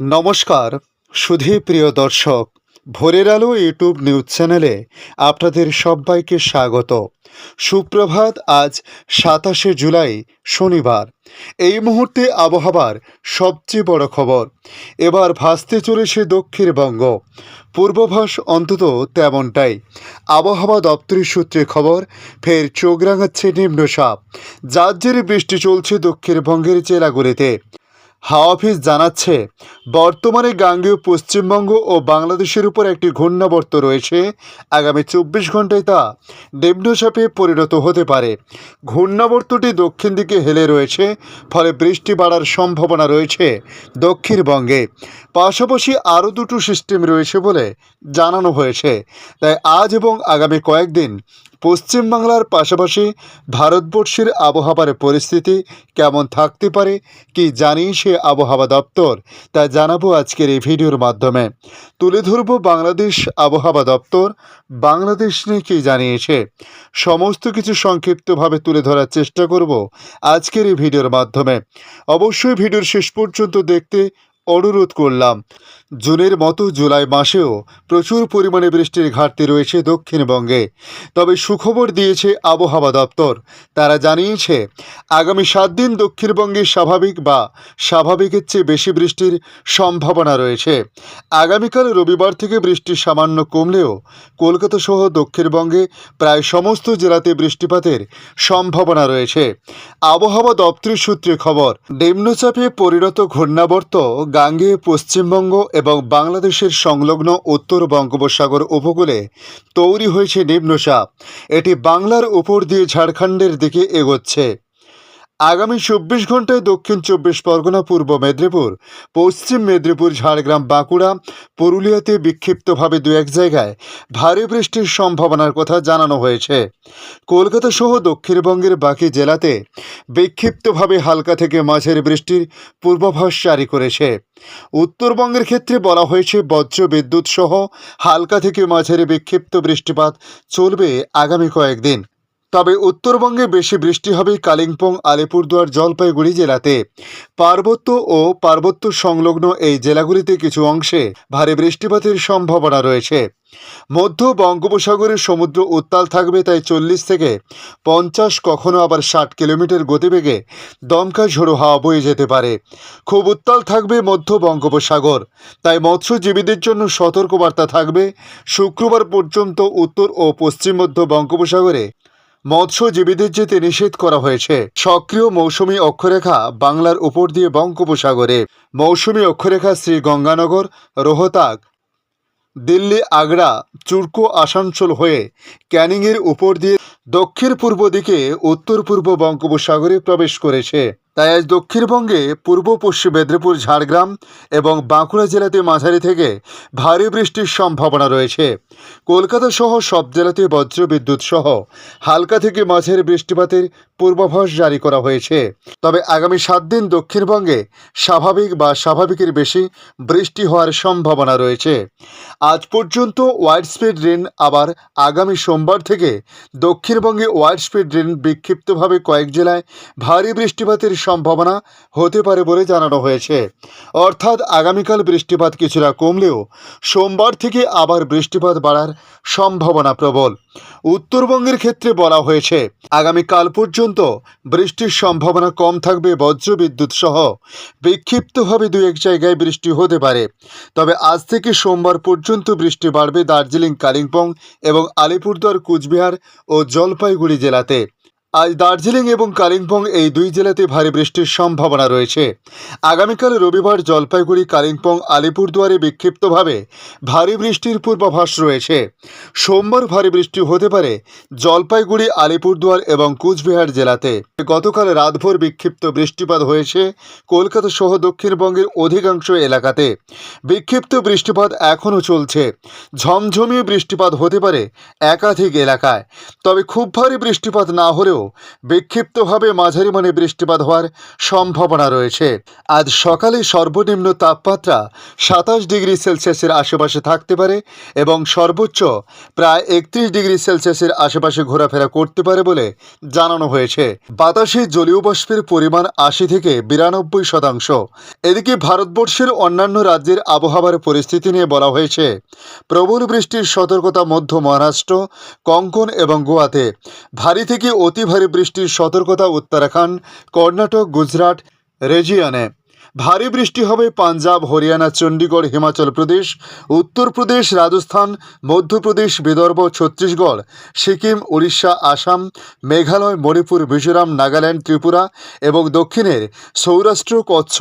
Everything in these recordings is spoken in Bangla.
নমস্কার, সুধী প্রিয় দর্শক, ভোরের আলো ইউটিউব নিউজ চ্যানেলে আপনাদের সবাইকে স্বাগত। সুপ্রভাত, আজ সাতাশে জুলাই, শনিবার। এই মুহূর্তে আবহাওয়ার সবচেয়ে বড় খবর, এবার ভাসতে চলেছে দক্ষিণবঙ্গ। পূর্বাভাস অন্তত তেমনটাই। আবহাওয়া দপ্তরের সূত্রে খবর, ফের চোখ রাঙাচ্ছে নিম্নচাপ। যার জেরে বৃষ্টি চলছে দক্ষিণবঙ্গের জেলাগুলিতে। হাওয়া অফিস জানাচ্ছে, বর্তমানে গাঙ্গেয় পশ্চিমবঙ্গ ও বাংলাদেশের উপর একটি ঘূর্ণাবর্ত রয়েছে। আগামী চব্বিশ ঘন্টায় তা নিম্নচাপে পরিণত হতে পারে। ঘূর্ণাবর্তটি দক্ষিণ দিকে হেলে রয়েছে, ফলে বৃষ্টি বাড়ার সম্ভাবনা রয়েছে দক্ষিণবঙ্গে। পাশাপাশি আরও দুটো সিস্টেম রয়েছে বলে জানানো হয়েছে। তাই আজ এবং আগামী কয়েকদিন পশ্চিমবাংলার পাশাপাশি ভারতবর্ষের আবহাওয়ার পরিস্থিতি কেমন থাকতে পারে, কি জানিয়েছে আবহাওয়া দপ্তর তা জানাব আজকের এই ভিডিওর মাধ্যমে। তুলে ধরব বাংলাদেশ আবহাওয়া দপ্তর, বাংলাদেশ নিয়ে কী জানিয়েছে সমস্ত কিছু সংক্ষিপ্তভাবে তুলে ধরার চেষ্টা করব আজকের এই ভিডিওর মাধ্যমে। অবশ্যই ভিডিওর শেষ পর্যন্ত দেখতে অনুরোধ করলাম। জুনের মতো জুলাই মাসেও প্রচুর পরিমাণে বৃষ্টির ঘাটতি রয়েছে দক্ষিণবঙ্গে। তবে সুখবর দিয়েছে আবহাওয়া দপ্তর। তারা জানিয়েছে, আগামী সাত দিন দক্ষিণবঙ্গে স্বাভাবিক বা স্বাভাবিকের চেয়ে বেশি বৃষ্টির সম্ভাবনা রয়েছে। আগামীকাল রবিবার থেকে বৃষ্টি সামান্য কমলেও কলকাতা সহ দক্ষিণবঙ্গে প্রায় সমস্ত জেলাতে বৃষ্টিপাতের সম্ভাবনা রয়েছে। আবহাওয়া দপ্তরের সূত্রে খবর, নিম্নচাপে পরিণত ঘূর্ণাবর্ত গাঙ্গে, পশ্চিমবঙ্গ এবং বাংলাদেশের সংলগ্ন উত্তর বঙ্গোপসাগর উপকূলে তৈরি হয়েছে নিম্নচাপ। এটি বাংলার উপর দিয়ে ঝাড়খণ্ডের দিকে এগোচ্ছে। আগামী চব্বিশ ঘন্টায় দক্ষিণ চব্বিশ পরগনা, পূর্ব মেদিনীপুর, পশ্চিম মেদিনীপুর, ঝাড়গ্রাম, বাঁকুড়া, পুরুলিয়াতে বিক্ষিপ্তভাবে দু এক জায়গায় ভারী বৃষ্টির সম্ভাবনার কথা জানানো হয়েছে। কলকাতা সহ দক্ষিণবঙ্গের বাকি জেলাতে বিক্ষিপ্তভাবে হালকা থেকে মাঝের বৃষ্টির পূর্বাভাস জারি করেছে। উত্তরবঙ্গের ক্ষেত্রে বলা হয়েছে বজ্র বিদ্যুৎ সহ হালকা থেকে মাঝের বিক্ষিপ্ত বৃষ্টিপাত চলবে আগামী কয়েকদিন। তবে উত্তরবঙ্গে বেশি বৃষ্টি হবে কালিম্পং, আলিপুরদুয়ার, জলপাইগুড়ি জেলাতে। পার্বত্য ও পার্বত্য সংলগ্ন এই জেলাগুলিতে কিছু অংশে ভারী বৃষ্টিপাতের সম্ভাবনা রয়েছে। মধ্য বঙ্গোপসাগরের সমুদ্র উত্তাল থাকবে তাই চল্লিশ থেকে পঞ্চাশ, কখনো আবার ষাট কিলোমিটার গতিবেগে দমকা ঝোড়ো হাওয়া বয়ে যেতে পারে। খুব উত্তাল থাকবে মধ্য বঙ্গোপসাগর। তাই মৎস্যজীবীদের জন্য সতর্কবার্তা থাকবে। শুক্রবার পর্যন্ত উত্তর ও পশ্চিম মধ্য বঙ্গোপসাগরে মৎস্যজীবীদের যেতে নিষেধ করা হয়েছে। সক্রিয় মৌসুমী অক্ষরেখা বাংলার উপর দিয়ে বঙ্গোপসাগরে। মৌসুমী অক্ষরেখা শ্রী গঙ্গানগর, রোহতাক, দিল্লি, আগ্রা, চুরকো, আসানসোল হয়ে ক্যানিংয়ের উপর দিয়ে দক্ষিণ পূর্ব দিকে উত্তর পূর্ব বঙ্গোপসাগরে প্রবেশ করেছে। তাই আজ দক্ষিণবঙ্গে, পূর্ব পশ্চিম মেদিনীপুর, ঝাড়গ্রাম এবং বাঁকুড়া জেলাতে মাঝারি থেকে ভারী বৃষ্টির সম্ভাবনা রয়েছে। কলকাতা সহ সব জেলাতে বজ্রবিদ্যুৎ সহ হালকা থেকে মাঝারি বৃষ্টিপাতের পূর্বাভাস জারি করা হয়েছে। তবে আগামী সাত দিন দক্ষিণবঙ্গে স্বাভাবিক বা স্বাভাবিকের বেশি বৃষ্টি হওয়ার সম্ভাবনা রয়েছে। আজ পর্যন্ত ওয়াইড স্পিড রেন আবার আগামী সোমবার থেকে দক্ষিণবঙ্গে ওয়াইড স্পিড রেন বিক্ষিপ্তভাবে কয়েক জেলায় ভারী বৃষ্টিপাতের সম্ভাবনা হতে পারে বলে জানানো হয়েছে। অর্থাৎ আগামীকাল বৃষ্টিপাত কিছুটা কমলেও সোমবার থেকে আবার বৃষ্টিপাত বাড়ার সম্ভাবনা প্রবল। উত্তরবঙ্গের ক্ষেত্রে বলা হয়েছে, আগামীকাল পর্যন্ত বৃষ্টির সম্ভাবনা কম থাকবে বজ্রবিদ্যুৎ সহ। বিক্ষিপ্তভাবে দু এক জায়গায় বৃষ্টি হতে পারে। তবে আজ থেকে সোমবার পর্যন্ত বৃষ্টি বাড়বে দার্জিলিং, কালিম্পং এবং আলিপুরদুয়ার, কুচবিহার ও জলপাইগুড়ি জেলাতে। আজ দার্জিলিং এবং কালিম্পং এই দুই জেলাতে ভারী বৃষ্টির সম্ভাবনা রয়েছে। আগামীকাল রবিবার জলপাইগুড়ি, কালিম্পং, আলিপুরদুয়ারে বিক্ষিপ্তভাবে ভারী বৃষ্টির পূর্বাভাস রয়েছে। সোমবার ভারী বৃষ্টি হতে পারে জলপাইগুড়ি, আলিপুরদুয়ার এবং কুচবিহার জেলাতে। গতকাল রাতভর বিক্ষিপ্ত বৃষ্টিপাত হয়েছে কলকাতা সহ দক্ষিণবঙ্গের অধিকাংশ এলাকাতে। বিক্ষিপ্ত বৃষ্টিপাত এখনও চলছে। ঝমঝমিয়ে বৃষ্টিপাত হতে পারে একাধিক এলাকায়। তবে খুব ভারী বৃষ্টিপাত না হলেও বিক্ষিপ্তভাবে মাঝারি মানে বৃষ্টিপাত হওয়ার সম্ভাবনা রয়েছে। আজ সকালে সর্বনিম্ন তাপমাত্রা সাতাশ ডিগ্রি সেলসিয়াসের আশেপাশে থাকতে পারে এবং সর্বোচ্চ প্রায় একত্রিশ ডিগ্রি সেলসিয়াসের আশেপাশে ঘোরাফেরা করতে পারে বলে জানানো হয়েছে। বাতাসে জলীয় বাষ্পের পরিমাণ আশি থেকে বিরানব্বই শতাংশ। এদিকে ভারতবর্ষের অন্যান্য রাজ্যের আবহাওয়ার পরিস্থিতি নিয়ে বলা হয়েছে, প্রবল বৃষ্টির সতর্কতা মধ্য মহারাষ্ট্র, কঙ্কন এবং গোয়াতে ভারী থেকে অতি ভারী বৃষ্টির সতর্কতা উত্তরাখণ্ড, কর্ণাটক, গুজরাট রেজিয়নে ভারী বৃষ্টি হবে পাঞ্জাব, হরিয়ানা চণ্ডীগড় হিমাচল প্রদেশ উত্তরপ্রদেশ রাজস্থান, মধ্যপ্রদেশ, বিদর্ভ, ছত্তিশগড়, সিকিম, উড়িষ্যা, আসাম, মেঘালয়, মণিপুর, মিজোরাম, নাগাল্যান্ড, ত্রিপুরা এবং দক্ষিণের সৌরাষ্ট্র, কচ্ছ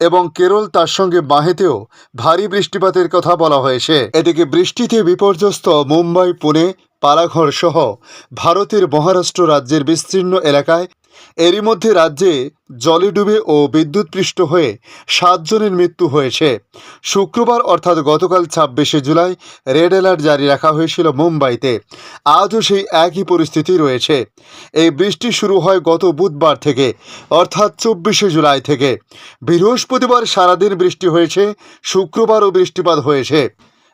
এবং কেরল তার সঙ্গে বাহেতেও ভারী বৃষ্টিপাতের কথা বলা হয়েছে। এদিকে বৃষ্টিতে বিপর্যস্ত মুম্বাই, পুনে পালাঘর সহ ভারতের মহারাষ্ট্র রাজ্যের বিস্তীর্ণ এলাকায় এরই মধ্যে রাজ্যে জলে ডুবে ও বিদ্যুৎপৃষ্ট হয়ে সাতজনের মৃত্যু হয়েছে। শুক্রবার অর্থাৎ গতকাল ছাব্বিশে জুলাই রেড অ্যালার্ট জারি রাখা হয়েছিল মুম্বাইতে। আজও সেই একই পরিস্থিতি রয়েছে। এই বৃষ্টি শুরু হয় গত বুধবার থেকে, অর্থাৎ চব্বিশে জুলাই থেকে। বৃহস্পতিবার সারাদিন বৃষ্টি হয়েছে, শুক্রবারও বৃষ্টিপাত হয়েছে।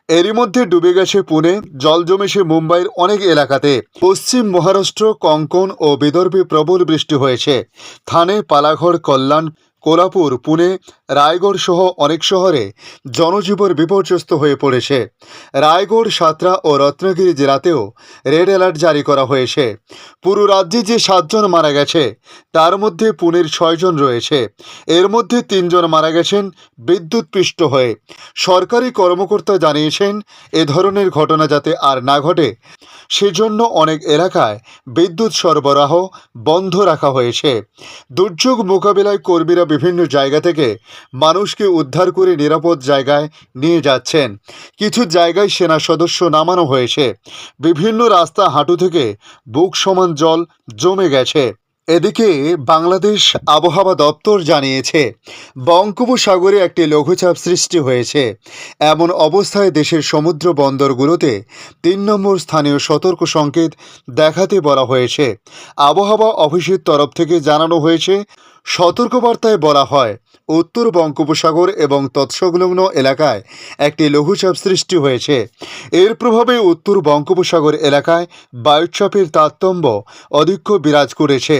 এরই মধ্যে ডুবে গেছে পুনে, জল জমেছে মুম্বাইয়ের অনেক এলাকাতে। পশ্চিম মহারাষ্ট্র, কঙ্কন ও বিদর্ভে প্রবল বৃষ্টি হয়েছে। থানে, পালাঘর, কল্যাণ, কোলাপুর, পুনে রায়গড় সহ অনেক শহরে জনজীবন বিপর্যস্ত হয়ে পড়েছে। রায়গড়, সাতরা ও রত্নগিরি জেলাতেও রেড অ্যালার্ট জারি করা হয়েছে। পুরো রাজ্যে যে সাতজন মারা গেছে, তার মধ্যে পুনের ছয়জন রয়েছে। এর মধ্যে তিনজন মারা গেছেন বিদ্যুৎপৃষ্ট হয়ে। সরকারি কর্মকর্তা জানিয়েছেন, এ ধরনের ঘটনা যাতে আর না ঘটে, সেজন্য অনেক এলাকায় বিদ্যুৎ সরবরাহ বন্ধ রাখা হয়েছে। দুর্যোগ মোকাবিলায় কর্মীরা বিভিন্ন জায়গা থেকে মানুষকে উদ্ধার করে নিরাপদ জায়গায় নিয়ে যাচ্ছেন। কিছু জায়গায় সেনা সদস্য নামানো হয়েছে। বিভিন্ন রাস্তা হাঁটু থেকে বুক সমান জল জমে গেছে। এদিকে বাংলাদেশ আবহাওয়া দপ্তর জানিয়েছে, বঙ্গোপসাগরে একটি লঘুচাপ সৃষ্টি হয়েছে। এমন অবস্থায় দেশের সমুদ্র বন্দরগুলোতে তিন নম্বর স্থানীয় সতর্ক সংকেত দেখাতে বলা হয়েছে। আবহাওয়া অফিসের তরফ থেকে জানানো হয়েছে সতর্কবার্তায় বলা হয়, উত্তর বঙ্গোপসাগর এবং তৎসংলগ্ন এলাকায় একটি লঘুচাপ সৃষ্টি হয়েছে। এর প্রভাবে উত্তর বঙ্গোপসাগর এলাকায় বায়ুচাপের তারতম্য অধিক্য বিরাজ করেছে।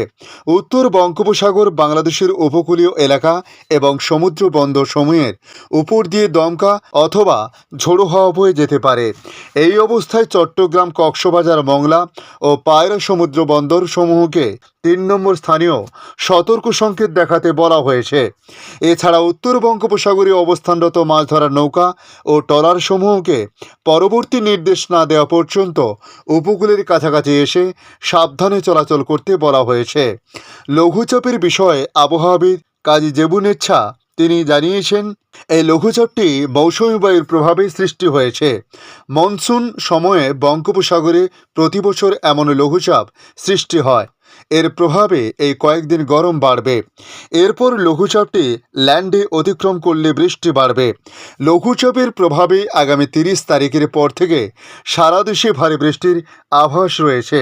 উত্তর বঙ্গোপসাগর বাংলাদেশের উপকূলীয় এলাকা এবং সমুদ্র বন্দর সমূহের উপর দিয়ে দমকা অথবা ঝোড়ো হওয়া বয়ে যেতে পারে। এই অবস্থায় চট্টগ্রাম কক্সবাজার মংলা ও পায়রা সমুদ্র বন্দর সমূহকে তিন নম্বর স্থানীয় সতর্ক সংকেত দেখাতে বলা হয়েছে। এছাড়া উত্তর বঙ্গোপসাগরে অবস্থানরত মাছ ধরার নৌকা ও টলার সমূহকে পরবর্তী নির্দেশ না দেওয়া পর্যন্ত উপকূলের কাছাকাছি এসে সাবধানে চলাচল করতে বলা হয়েছে। লঘুচাপের বিষয়ে আবহাওয়াবিদ কাজী জেবুনেচ্ছা তিনি জানিয়েছেন, এই লঘুচাপটি মৌসুমী বায়ুর প্রভাবে সৃষ্টি হয়েছে। মনসুন সময়ে বঙ্গোপসাগরে প্রতি বছর এমন লঘুচাপ সৃষ্টি হয়। এর প্রভাবে এই কয়েকদিন গরম বাড়বে। এরপর লঘুচাপটি ল্যান্ডে অতিক্রম করলে বৃষ্টি বাড়বে। লঘুচাপের প্রভাবে আগামী তিরিশ তারিখের পর থেকে সারা দেশে ভারী বৃষ্টির আভাস রয়েছে।